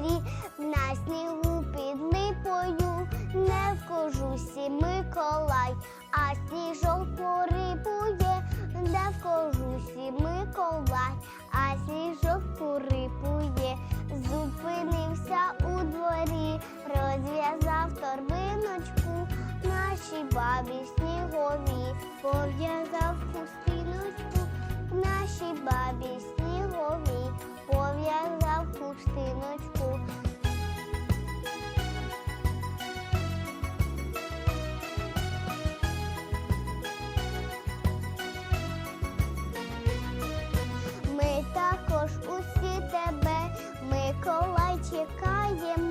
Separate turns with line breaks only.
горі, на снігу під липою не вкожу сі Миколай, а сніжок порипує, не вкожу сі Миколай, а сніжок порипує, зупинився у дворі, розв'язав торбиночку нашій бабі снігові, пов'язав хустиночку нашій бабі снігові. Пов'язав кушти. Буває